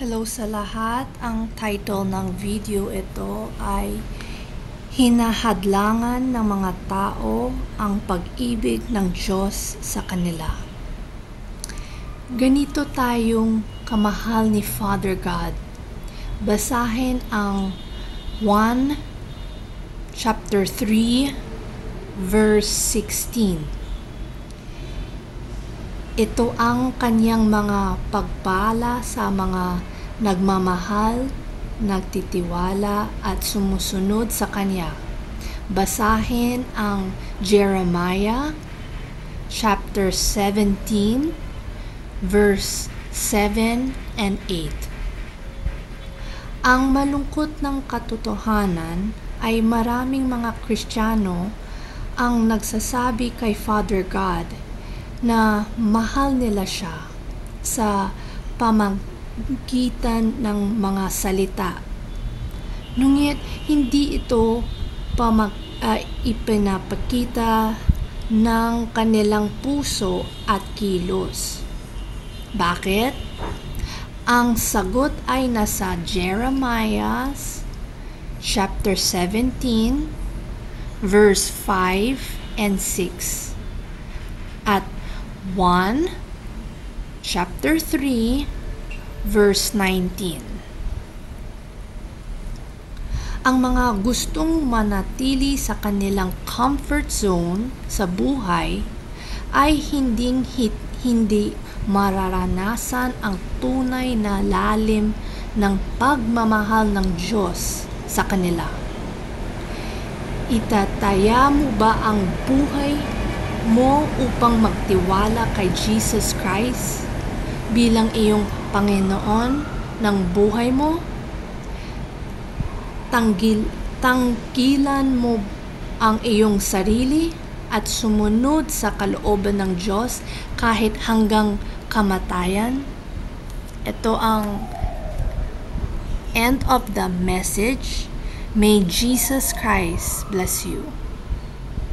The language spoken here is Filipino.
Hello sa lahat. Ang title ng video ito ay Hinahadlangan ng mga tao ang pag-ibig ng Diyos sa kanila. Ganito tayong kamahal ni Father God. Basahin ang 1 chapter 3 verse 16. Ito ang kanyang mga pagpala sa mga nagmamahal, nagtitiwala at sumusunod sa kanya. Basahin ang Jeremiah chapter 17 verse 7 and 8. Ang malungkot ng katotohanan ay maraming mga Kristiyano ang nagsasabi kay Father God na mahal nila siya sa pamagitan ng mga salita. Ngunit hindi ito pamag, uh, ipinapakita ng kanilang puso at kilos. Bakit? Ang sagot ay nasa Jeremiah chapter 17 verse 5 and 6 at 1 chapter 3 verse 19 Ang mga gustong manatili sa kanilang comfort zone sa buhay ay hinding hit, hindi mararanasan ang tunay na lalim ng pagmamahal ng Diyos sa kanila. Itataya mo ba ang buhay mo upang magtiwala kay Jesus Christ bilang iyong Panginoon ng buhay mo? Tanggil, tanggilan mo ang iyong sarili at sumunod sa kalooban ng Diyos kahit hanggang kamatayan? Ito ang end of the message. May Jesus Christ bless you.